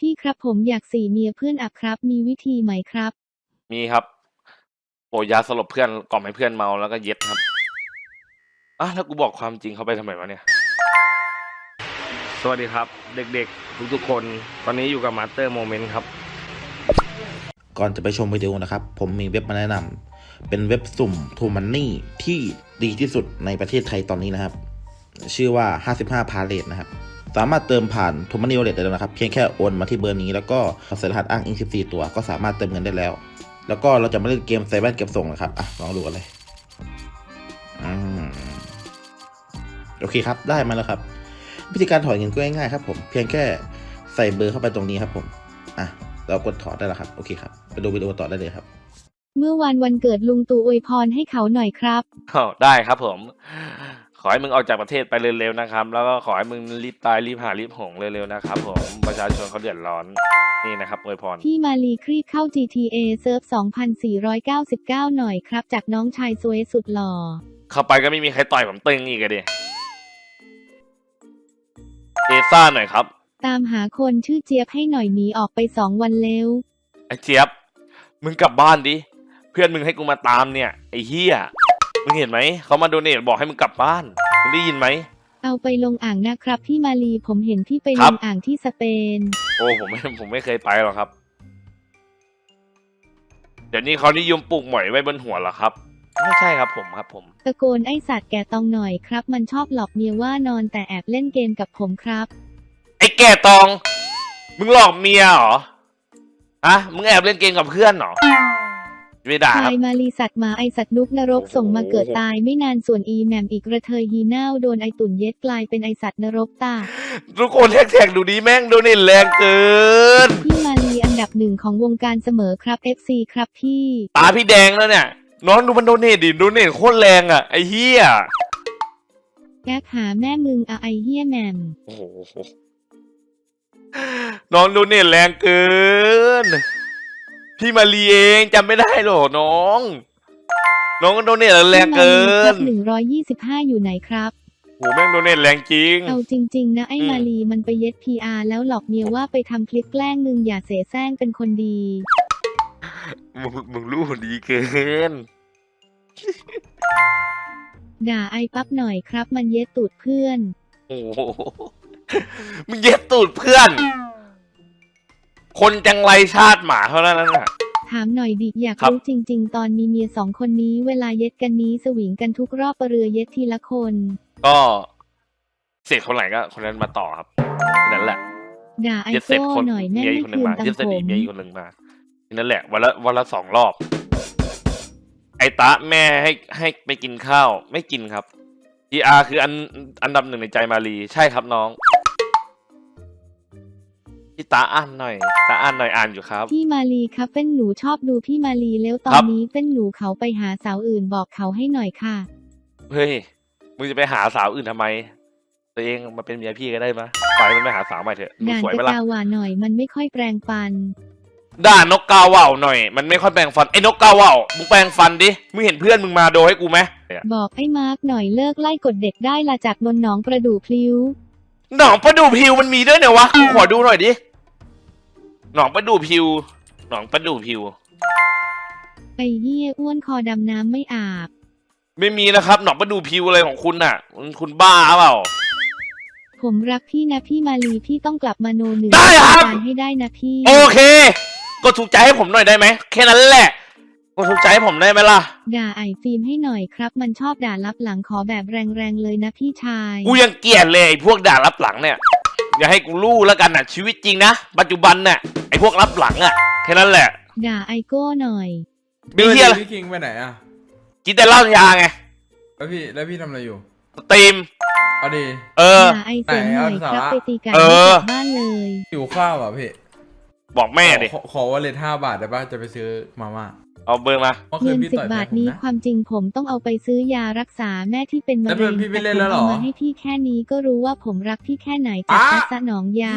พี่ครับผมอยากสี่เมียเพื่อนอับครับ มีวิธีไหมครับ มีครับโปะยาสลบเพื่อนกล่อมให้เพื่อนเมาแล้วก็เย็ดครับอะแล้วกูบอกความจริงเขาไปทำไมวะเนี่ย สวัสดีครับ เด็กๆ ทุกๆคน ตอนนี้อยู่กับมาสเตอร์โมเมนต์ครับ ก่อนจะไปชมวิดีโอนะครับ ผมมีเว็บมาแนะนำเป็นเว็บสุ่มทูมันนี่ที่ดีที่สุดในประเทศไทยตอนนี้นะครับ ชื่อว่า 55 พาเลทนะครับ สามารถเติมผ่านทูมันนี่วอลเล็ตได้แล้วนะครับ เพียงแค่โอนมาที่เบอร์นี้แล้วก็ใส่รหัสอ้างอิง14 ตัว ก็สามารถเติมเงินได้แล้ว แล้วก็เราจะมาเล่นเกมเซเว่นเก็บส่งนะครับอะลองดูกันเลยอืมโอเคครับ ได้มาแล้วครับ วิธีการถอนเงินก็ง่ายๆครับผม เพียงแค่ใส่เบอร์เข้าไปตรงนี้ครับผม อะ เรากดถอนได้แล้วครับ โอเคครับ ไปดูวิดีโอต่อได้เลยครับ เมื่อวานวันเกิดลุงตู่อวยพรให้เขาหน่อยครับอ้าวได้ครับผมข อให้มึงออกจากประเทศไปเร็วๆนะครับ แล้วก็ขอให้มึงรีบตายรีบหารีบหงเร็วๆนะครับผมประชาชนเขาเดือดร้อนนี่นะครับอวยพรพี่มาลีครีบเข้า GTA เซิร์ฟ2499 หน่อยครับ จากน้องชายซวยสุดหล่อเข้าไปก็ไม่มีใครต่อยผมตึงอีกอะดิเอซ่าหน่อยครับ ตามหาคนชื่อเจี๊ยบให้หน่อยหนีออกไปสองวันแล้วไอ้เจี๊ยบ มึงกลับบ้านดิ เพื่อนมึงให้กูมาตามเนี่ย ไอ้เฮีย มึงเห็นไหม เขามาโดเนทบอกให้มึงกลับบ้าน มึงได้ยินไหม เอาไปลงอ่างนะครับพี่มาลีผมเห็นพี่ไปคลรับ งอ่างที่สเปน โอ้ผมไม่ผมไม่เคยไปหรอกครับ เดี๋ยวนี้เขานิยมปลูกหมอยไว้บนหัวเหรอครับ ไม่ใช่ครับผมครับ ผม ตะโกนไอสัตว์แก่ตองหน่อยครับ มันชอบหลอกเมียว่านอนแต่แอบเล่นเกมกับผมครับ ไอ้แก่ตอง มึงหลอกเมียเหรออะมึงแอบเล่นเกมกับเพื่อนเหรอ ไม่ด่าคชารับยมาลีสัตว์มาไอสัตว์นุกนรกโอ้โหส่งมาเกิดตายไม่นานส่วนอีแหมมอีกกระเทยฮีเน่าโดนไอตุ่นเย็ดกลายเป็นไอสัตว์นรกตาทุกคนแท็กๆดูดีแม่งโดเนทแรงเกิน พี่มาลีอันดับหนึ่งของวงการเสมอครับ FC ครับพี่ ตาพี่แดงแล้วเนี่ย น้องดูมันโดเนทดิโดเนทโคตรแรงอะไอ้เหี้ยแก๊กหาแม่มึงอะไอเฮียแหมมโอ้โหน้องโดเนทแรงเกิน พี่มารีเองจำไม่ได้หรอน้อง น้องก็โดเนทแรงเกินหนึ่งร้อยยี่สิบห้าอยู่ไหนครับ โหแม่งโดเนทแรงจริง เอาจริง ๆ นะ ไอ้อืมมาลีมันไปเย็ด PR แล้วหลอกเมียว่าไปทำคลิปแกล้งมึงอย่าเสแสร้งเป็นคนดี มึงมึงรู้ดีเกิน ด่าไอ้ปั๊บหน่อยครับ มันเย็ดตูดเพื่อน โอ้โหมึงเย็ดตูดเพื่อน คนจังไรชาติหมาเท่านั้นน่ะ ถามหน่อยดิอยากครับ รู้จริง ๆ ตอนมีเมียสองคนนี้เวลาเย็ดกันนี้สวิงกันทุกรอบประเรือเย็ดทีละคน ก็เสร็จคนไหนก็คนนั้นมาต่อครับนั่นแหละด่าไอเย็ดเสร็จโก้คนหน่อยแม่เมียงอีกไม่คนหนึ่คืงนมาตังเย็ดเสร็จผอีกมเมียอีกคนหนึ่งมานั่นแหละวันละวันละสองรอบ ไอ้ตะแม่ให้ให้ไปกินข้าว ไม่กินครับ GR คืออันอันดับหนึ่งในใจมารีใช่ครับน้อง พี่ตาอ่านหน่อยตาอ่านหน่อยอ่านอยู่ครับ พี่มาลีครับเป็นหนูชอบดูพี่มาลีแล้วตอครันบ นี้เป็นหนูเขาไปหาสาวอื่นบอกเขาให้หน่อยค่ะ เฮ้ยมึงจะไปหาสาวอื่นทำไม ตัวเองมาเป็นเมียพี่ก็ได้มะปล่อยมันไปหาสาวใหม่เถอะมึงด่านสวยกไหมระล่ะกาหว่าหน่อยมันไม่ค่อยแปลงฟัน ด่านกกาว่าวหน่อย มันไม่ค่อยแปรงฟันไอ้นกกาว่าวมึงแปรงฟันดิมึงเห็นเพื่อนมึงมาโดให้กูไหมบอกไอ้มาร์กหน่อยเลิกไล่กดเด็กได้ละจากนนหนองประดู่พลิ้ว หนองประดู่พิวมันมีด้วยเนี่ยวะกูขอดูหน่อยดิ หนองประดู่พิว หนองประดู่พิว ไปเยี่ยอ้วนคอดำน้ำไม่อาบ ไม่มีนะครับ หนองประดู่พิวอะไรของคุณน่ะคุณคุณบ้าเปล่า ผมรักพี่นะพี่มาลีพี่ต้องกลับมาโนหนึ่งได้ครับการให้ได้นะพี่ โอเค กดถูกใจให้ผมหน่อยได้ไหมแค่นั้นแหละ กดถูกใจให้ผมได้ไหมล่ะ ด่าไอฟิล์มให้หน่อยครับ มันชอบด่ารับหลังขอแบบแรงๆเลยนะพี่ชาย กูยังเกลียดเลยไอ้พวกด่ารับหลังเนี่ย อย่าให้กูรู้แล้วกันน่ะ ชีวิตจริงนะปัจจุบันน่ะไอ้พวกรับหลังอะแค่นั้นแหละด่าไอโก้หน่อย มีเฮียอะไรพี่คิงไปไหนอะกินแต่เหล้ายาไงแล้วพี่แล้วพี่ทำอะไรอยู่สตรีมเอาดี เออด่าไอเสียงหน่อยไหนเอาครับสาระไปตีไกันเออกลับบ้านเลยหิวข้าวอะพี่บอกแม่ดิขอขอวันเลทห้าบาทได้ป่ะจะไปซื้อมาม่า เอาเบอร์มา เมื่อคืเงินนพี่สิบต่อยแฟบานทผมนี้นะ ความจริงผมต้องเอาไปซื้อยารักษาแม่ที่เป็นมะแล้วเร็งพี่ไปเล่นแล้วเหรอต่ผมเอามาให้พี่แค่นี้ก็รู้ว่าผมรักพี่แค่ไหนจากอะ แค่สะหนองยา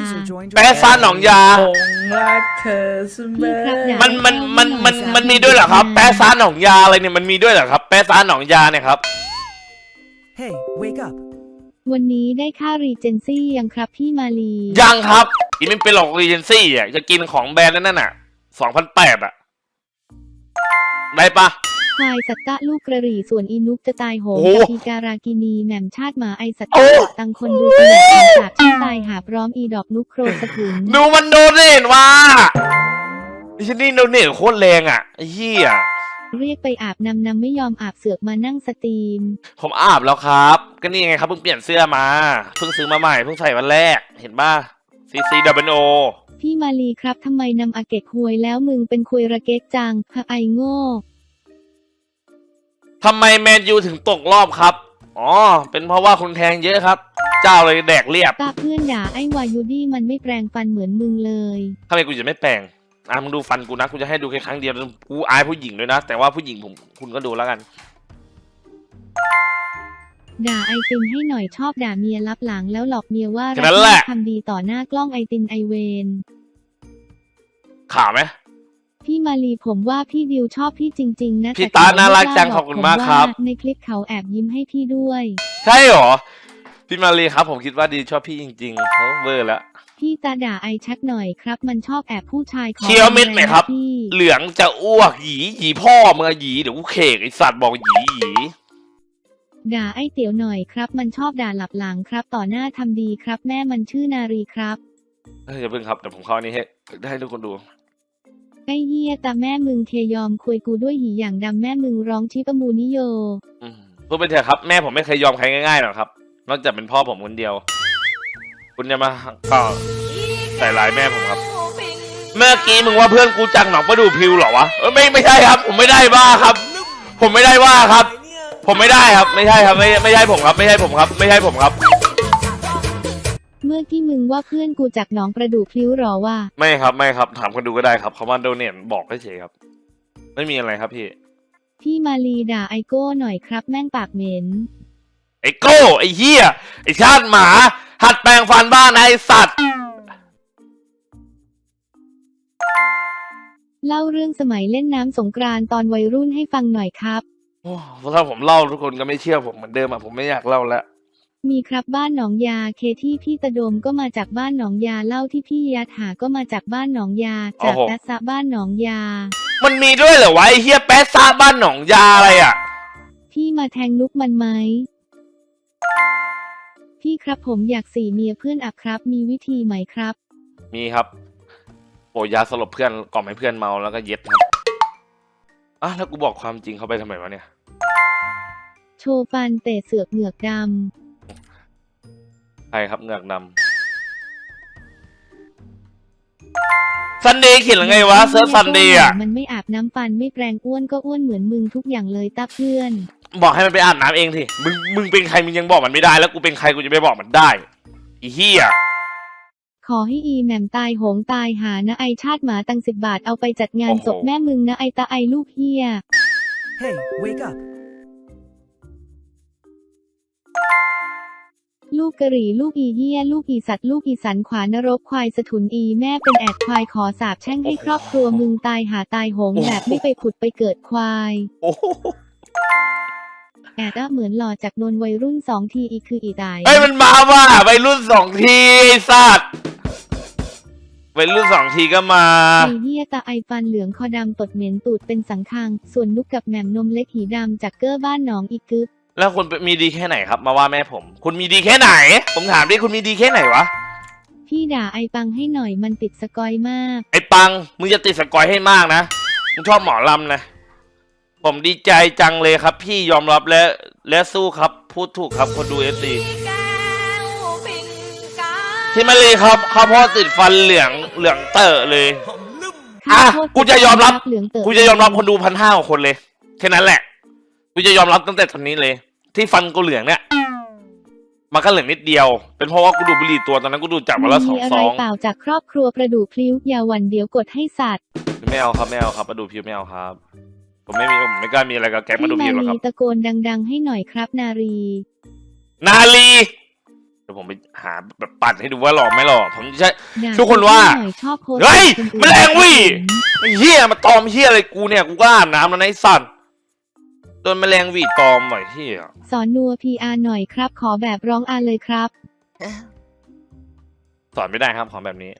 แปะซ่านหนองยารักเธอเสมพี่ครับด่ามันมันมันมันมันมีด้วยเหรอครับ แปะซ่านหนองยาอะไรเนี่ยมันมีด้วยเหรอครับ แปะซ่านหนองยาเนี่ยครับ Hey, wake up. วันนี้ได้ค่ารีเจนซี่ยังครับพี่มาลียังครับกินไม่เป็นหรอกเอเจนซี่อะจะกินของแบรนด์นั่นน่ะสองพันแปดอะ ได้ปะ ควายสัตตะลูกกระหรี่ส่วนอีนุกจะตายโหงโอ้กับอีการากินีแหม่มชาติหมาไอสัตโอ้ ตะตังคนดูสนับสนุนสาบชื่อตายหาพร้อมอีดอกนุกโครสกุลดูมันโดนเนตว่าดิฉันนี่โดนเนตโคตรแรงอะไอ้เหี้ยเรียกไปอาบน้ำน้ำไม่ยอมอาบเสือกมานั่งสตรีม ผมอาบแล้วครับ ก็นี่ไงครับเพิ่งเปลี่ยนเสื้อมา เพิ่งซื้อมาใหม่เพิ่งใส่วันแรก เห็นป่ะซีซีดับเบิลโอ พี่มาลีครับทำไมนำอาเกกหวยแล้วมึงเป็นคุยระเก๊กจังฮะไอโง่ทำไมแมนยูถึงตกรอบครับ อ๋อ เป็นเพราะว่าคุณแทงเยอะครับ เจ้าเลยแดกเรียบตาเพื่อนด่าไอ้วายูดี้มันไม่แปลงฟันเหมือนมึงเลยทำไมกูจะไม่แปลงอะมึงดูฟันกูนะ กูจะให้ดูแค่ครั้งเดียว กูอายผู้หญิงด้วยนะ แต่ว่าผู้หญิงผมคุณก็ดูแล้วกัน ด่าไอตินให้หน่อยชอบด่าเมียรับหลังแล้วหลอกเมียว่าแค่นั้นแหละ ทำดีต่อหน้ากล้องไอตินไอเวนข่าวไหม พี่มาลีผมว่าพี่ดิวชอบพี่จริง ๆ นะพี่แต่ตาเขน่ารักไล้จังหขอบคุณมากครับผว่ในคลิปเขาแอบยิ้มให้พี่ด้วย ใช่เหรอ พี่มารีครับ ผมคิดว่าดีชอบพี่จริงๆเขาเวอร์แล้ว พี่ตาด่าไอชักหน่อยครับ มันชอบแอบผู้ชายขอเคี้ยวเม็ดไหมครับ พี่ เหลืองจะอ้วกหยีหยีพ่อมึงอะหยีเดี๋ยวกูเขกไอสัตว์บอกหยีหยี ด่าไอเตี๋ยวหน่อยครับ มันชอบด่าหลับหลังครับ ต่อหน้าทำดีครับ แม่มันชื่อนารีครับเฮ้ยอย่าเพิ่งครับเดี๋ยวผมเข้าอันนี้ให้ให้ทุกคนดู ไอ้เฮียตาแม่มึงเคยอมคุยกูด้วยหีอย่างดำแม่มึงร้องชิปะมูนิโย อืมพูดไปเถอะครับแม่ผมไม่เคยยอมใครง่ายๆหรอกครับ นอกจากเป็นพ่อผมคนเดียว คุณจะมาก็ใส่ร้ายแม่ผมครับ เมื่อกี้มึงว่าเพื่อนกูจังหนองประดูพิวเหรอวะเออไม่ไม่ใช่ครับ ผมไม่ได้ว่าครับ ผมไม่ได้ว่าครับ ผมไม่ได้ครับ ไม่ใช่ครับ ไม่ไม่ใช่ผมครับ ไม่ใช่ผมครับ ไม่ใช่ผมครับ เมื่อกี้มึงว่าเพื่อนกูจากหนองประดูพลิ้วหรอว่า ไม่ครับไม่ครับ ถามคนดูก็ได้ครับเขามาโดเนทบอกเฉยๆครับ ไม่มีอะไรครับพี่ พี่มาลีด่าไอโก้หน่อยครับแม่งปากเหม็น ไอ้โก้ไอ้เหี้ยไอ้ชาติหมา หัดแปลงฟันบ้างนะไอ้สัตว์ เล่าเรื่องสมัยเล่นน้ำสงกรานต์ตอนวัยรุ่นให้ฟังหน่อยครับ โอ้ถ้าผมเล่าทุกคนก็ไม่เชื่อผมเหมือนเดิมอะผมไม่อยากเล่าแล้วมีครับบ้านหนองยาเคที่พี่ตะโดมก็มาจากบ้านหนองยาเล่าที่พี่ยัดหาก็มาจากบ้านหนองยา จากโอ้โหแอสซะบ้านหนองยา มันมีด้วยเหรอวะไอ้เฮียแป๊ะซ่าบ้านหนองยาอะไรอะ พี่มาแทงนุกมันไหมพี่ครับผมอยากสี่เมียเพื่อนอับครับ มีวิธีไหมครับ มีครับโปะยาสลบเพื่อนกล่อมให้เพื่อนเมาแล้วก็เย็ดครับ อะแล้วกูบอกความจริงเขาไปทำไมวะเนี่ย โชว์ฟันเตะเสือกเหงือกดใครครับเหงือกดำซันเดย์เขียนหรือไงำวะเซิร์ชซันเดย์อะ มันไม่อาบน้ำฟันไม่แปรงอ้วนก็อ้วนเหมือนมึงทุกอย่างเลยตาเพื่อน บอกให้มันไปอาบน้ำเองสิมึงมึงเป็นใครมึงยังบอกมันไม่ได้ แล้วกูเป็นใครกูจะไปบอกมันได้อีเหี้ยข อให้อีแหม่มตายโหงตายหานะไอชาติหมาตังสิบบาทเอาไปจัดงานโอ้โหศพแม่มึงนะไอตาไอลูกเฮีย Hey, wake up. ลูกกะหรี่ลูกอีเฮียลูกอีสัตว์ลูกอีสันขวานรกควายสถุนอีแม่เป็นแอดควายขอสาบแช่งให้ครอบครัวมึงตายหาตายโหงแบบไม่ไปผุดไปเกิดควาย โอ้โหแอดอะเหมือนหล่อจากนนวัยรุ่นสองทีอีคืออีตาย เฮ้ยมันมาว่ะวัยรุ่นสองทีไอ้สัตว์ วัยรุ่นสองทีก็มา ไอเฮียตาไอฟันเหลืองคอดำตดเหม็นตูดเป็นสังคัง ส่วนนุกกับแหม่มนมเล็กหีดำจากเก้อบ้านหนองอีกึกแล้วคุณมีดีแค่ไหนครับ มาว่าแม่ผม คุณมีดีแค่ไหน ผมถามดิคุณมีดีแค่ไหนวะ พี่ด่าไอปังให้หน่อยมันติดสกอยมาก ไอ้ปัง มึงจะติดสกอยให้มากนะ มึงชอบหมอลำนะ ผมดีใจจังเลยครับ พี่ยอมรับและและสู้ครับ พูดถูกครับคนดูเอฟซี ที่มาเลยครับข้าวโพดติดฟันเหลืองเหลืองเตอะเลย อะข้าวโพดกูจะยอมรับ เหลืองเต๋อกูจะยอมรับคนดูพันห้าคนเลยแค่นั้นแหละ กูจะยอมรับตั้งแต่ตอนนี้เลย ที่ฟันกูเหลืองเนี่ย มันก็เหลืองนิดเดียว เป็นเพราะว่ากูดูดบุหรี่ตัวตอนนั้นกูดูดจับมาละสองมีอะซไรองเปล่าจากครอบครัวประดูพลิ้วอย่าหวันเดี๋ยวกดให้สัตว์ไม่เอาครับไม่เอาครับมาดูพิวไม่เอาครับ ผมไม่มีผมไม่กล้ามีอะไรกับแก๊งมาพี่ดูมาพิวหรอกคลีรับตะโกนดัง ๆ ให้หน่อยครับนารี นาลีเดี๋ยวผมไปหาแบบปั่นให้ดูว่าหล่อไม่หล่อผมจะใช่ด่าทุกคนว่าหน่อยชอบโพสต์เฮ้ยคนอื่นแมลงวี่ไอ้เหี้ยมาตอมเหี้ยอะไรกูเนี่ยกูก็อาบน้ำแล้วนะไอ้สัตว์โดนแมลงหวีดตอมหน่อยเหี้ยสอนนัวพีอาหน่อยครับ ขอแบบร้องอาเลยครับ สอนไม่ได้ครับของแบบนี้